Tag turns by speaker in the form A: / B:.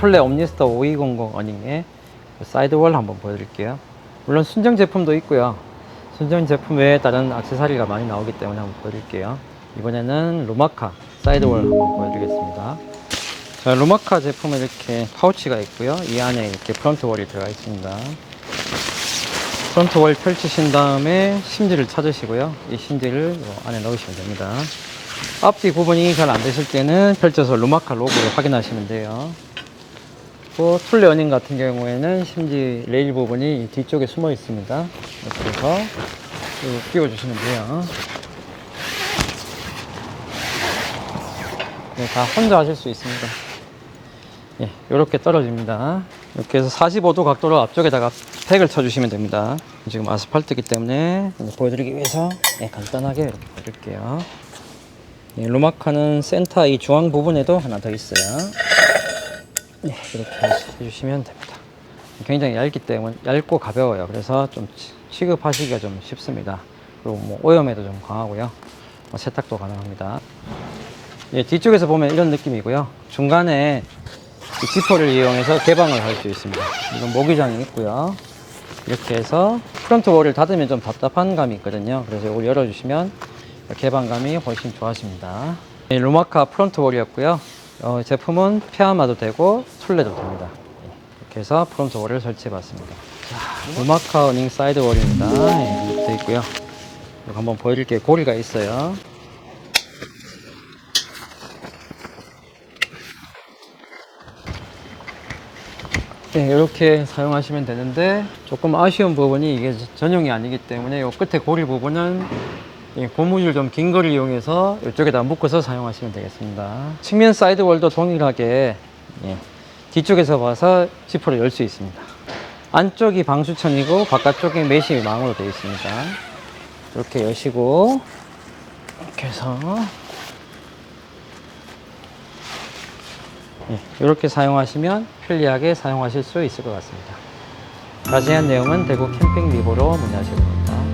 A: 오플레 옴니스터 5200 어닝의 사이드월 한번 보여드릴게요. 물론 순정 제품도 있고요. 순정 제품 외에 다른 액세서리가 많이 나오기 때문에 한번 보여드릴게요. 이번에는 루마카 사이드월 한번 보여드리겠습니다. 자, 루마카 제품은 이렇게 파우치가 있고요. 이 안에 이렇게 프론트 월이 들어가 있습니다. 프론트 월 펼치신 다음에 심지를 찾으시고요. 이 심지를 요 안에 넣으시면 됩니다. 앞뒤 구분이 잘 안 되실 때는 펼쳐서 루마카 로고를 확인하시면 돼요. 또 툴레 어닝 같은 경우에는 심지 레일 부분이 이 뒤쪽에 숨어 있습니다. 이렇게 해서 쭉 끼워주시면 돼요. 네, 다 혼자 하실 수 있습니다. 예, 이렇게 떨어집니다. 이렇게 해서 45도 각도로 앞쪽에다가 팩을 쳐주시면 됩니다. 지금 아스팔트이기 때문에 보여드리기 위해서 예, 간단하게 이렇게 보여드릴게요. 예, 루마카는 센터 이 중앙 부분에도 하나 더 있어요. 네, 이렇게 해주시면 됩니다. 굉장히 얇기 때문에 얇고 가벼워요. 그래서 좀 취- 취급하시기가 좀 쉽습니다. 그리고 뭐 오염에도 좀 강하고요. 뭐 세탁도 가능합니다. 예, 뒤쪽에서 보면 이런 느낌이고요. 중간에 이 지퍼를 이용해서 개방을 할 수 있습니다. 이건 모기장이 있고요. 이렇게 해서 프론트 월을 닫으면 좀 답답한 감이 있거든요. 그래서 이걸 열어주시면 개방감이 훨씬 좋아집니다. 예, 루마카 프론트 월이었고요. 어, 제품은 페아마도 되고 툴레도 됩니다. 예, 이렇게 해서 프론트 월을 설치해 봤습니다. 자, 루마카 어닝 사이드 월입니다. 예, 이렇게 되어 있고요. 이거 한번 보여드릴게요. 고리가 있어요. 네, 이렇게 사용하시면 되는데 조금 아쉬운 부분이 이게 전용이 아니기 때문에 이 끝에 고리 부분은 이 고무줄 좀긴 거를 이용해서 이쪽에다 묶어서 사용하시면 되겠습니다. 측면 사이드 월도 동일하게 예, 뒤쪽에서 봐서 지퍼를 열 수 있습니다. 안쪽이 방수천이고 바깥쪽이 메시 망으로 되어 있습니다. 이렇게 여시고 이렇게 해서 예, 이렇게 사용하시면 편리하게 사용하실 수 있을 것 같습니다. 자세한 내용은 대구 캠핑 리보로 문의하시기 바랍니다.